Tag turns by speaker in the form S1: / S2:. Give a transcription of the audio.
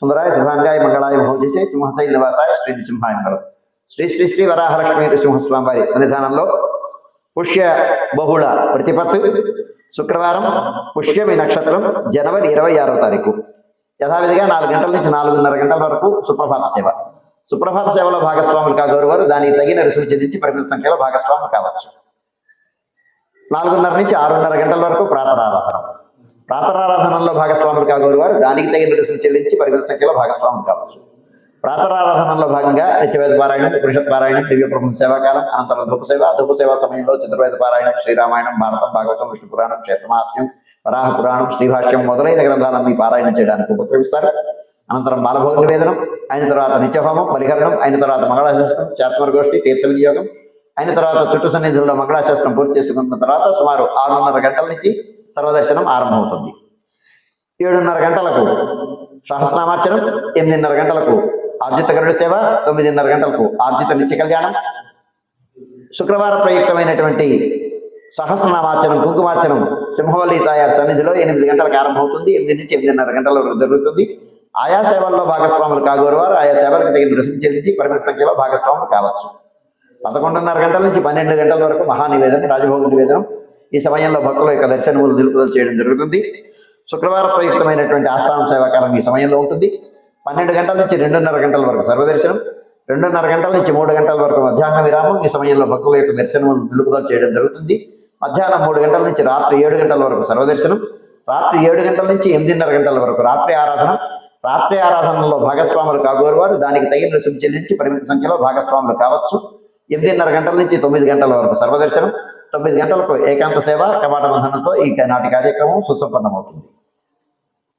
S1: సుందరాయ శుభాంగాయ మంగళాయ భోజేసే సింహసై నివాసాయ శ్రీ నృసింహాయ మంగళం శ్రీ శ్రీ శ్రీ వరాహలక్ష్మి నృసింహస్వామి వారి సన్నిధానంలో పుష్య బహుళ ప్రతిపత్తు శుక్రవారం పుష్యమి నక్షత్రం జనవరి ఇరవై ఆరో తారీఖు। యథావిధిగా నాలుగు గంటల నుంచి నాలుగున్నర గంటల వరకు సుప్రభాత సేవ। సుప్రభాత సేవలో భాగస్వాములు కాగోరువారు దానికి తగిన రుసులు చెల్లించి పరిమిత సంఖ్యలో భాగస్వాములు కావచ్చు। నాలుగున్నర నుంచి ఆరున్నర గంటల వరకు ప్రాతరారాధన భాగస్వాములు కాగోరు వారు దానికి తగిన రుసులు చెల్లించి పరిమిత సంఖ్యలో భాగస్వాములు కావచ్చు. ప్రాతరారాధనలో భాగంగా నిత్యవేద పారాయణం పురుషత్ పారాయణం దివ్య ప్రబంధ సేవాకాలం అనంతరం ధూపసేవ ధూపసేవ సమయంలో చతుర్వేద పారాయణం శ్రీరామాయణం భారతం భాగవతం విష్ణు పురాణం క్షేత్రమాత్యం వరాహ పురాణం శ్రీభాష్యం మొదలైన గ్రంథాలన్నీ పారాయణ చేయడానికి ఉపయోగిస్తారు అనంతరం బాలభోగ నివేదనం అయిన తర్వాత నిత్యహోమం బలిహరణం అయిన తర్వాత మంగళాశాస్త్రం చాత్మర గోష్ఠి తీర్థ వినియోగం అయిన తర్వాత చుట్టు సన్నిధుల్లో మంగళాశాస్త్రం పూర్తి చేసుకున్న తర్వాత సుమారు ఆరున్నర గంటల నుంచి సర్వదర్శనం ఆరంభమవుతుంది. ఏడున్నర గంటలకు. సహస్రనామార్చనం ఎనిమిదిన్నర గంటలకు. ఆర్జిత గరుడ సేవ తొమ్మిదిన్నర గంటలకు. ఆర్జిత నిత్య కళ్యాణం. శుక్రవార ప్రయుక్తమైనటువంటి సహస్రనామార్చనం కుంకుమార్చనం సింహవల్లి తాయారు సన్నిధిలో ఎనిమిది గంటలకు ఆరంభమవుతుంది. ఎనిమిది నుంచి ఎనిమిదిన్నర గంటల వరకు జరుగుతుంది. ఆయా సేవల్లో భాగస్వాములు కాగోరువారు ఆయా సేవలకు తగిన రుసుము చెల్లించి పరిమిత సంఖ్యలో భాగస్వాములు కావచ్చు. పదకొండున్నర గంటల నుంచి పన్నెండు గంటల వరకు మహానివేదనం రాజభోగ నివేదనం. ఈ సమయంలో భక్తుల యొక్క దర్శనములు నిలుపుదల చేయడం జరుగుతుంది. శుక్రవార ప్రయుక్తమైనటువంటి ఆస్థానం సేవాకాలం ఈ సమయంలో ఉంటుంది. పన్నెండు గంటల నుంచి రెండున్నర గంటల వరకు సర్వదర్శనం రెండున్నర గంటల నుంచి మూడు గంటల వరకు మధ్యాహ్న విరామం ఈ సమయంలో భక్తుల యొక్క దర్శనం నిలుపుదల చేయడం జరుగుతుంది. మధ్యాహ్నం మూడు గంటల నుంచి రాత్రి ఏడు గంటల వరకు సర్వదర్శనం రాత్రి ఏడు గంటల నుంచి ఎనిమిదిన్నర గంటల వరకు రాత్రి ఆరాధన. రాత్రి ఆరాధనలో భాగస్వాములు కాగోరు వారు దానికి తగిన రుసుము చెల్లించి పరిమిత సంఖ్యలో భాగస్వాములు కావచ్చు. ఎనిమిదిన్నర గంటల నుంచి తొమ్మిది గంటల వరకు సర్వదర్శనం తొమ్మిది గంటలకు ఏకాంత సేవ కపాట బంధనంతో ఈ నాటి కార్యక్రమం సుసంపన్నమవుతుంది.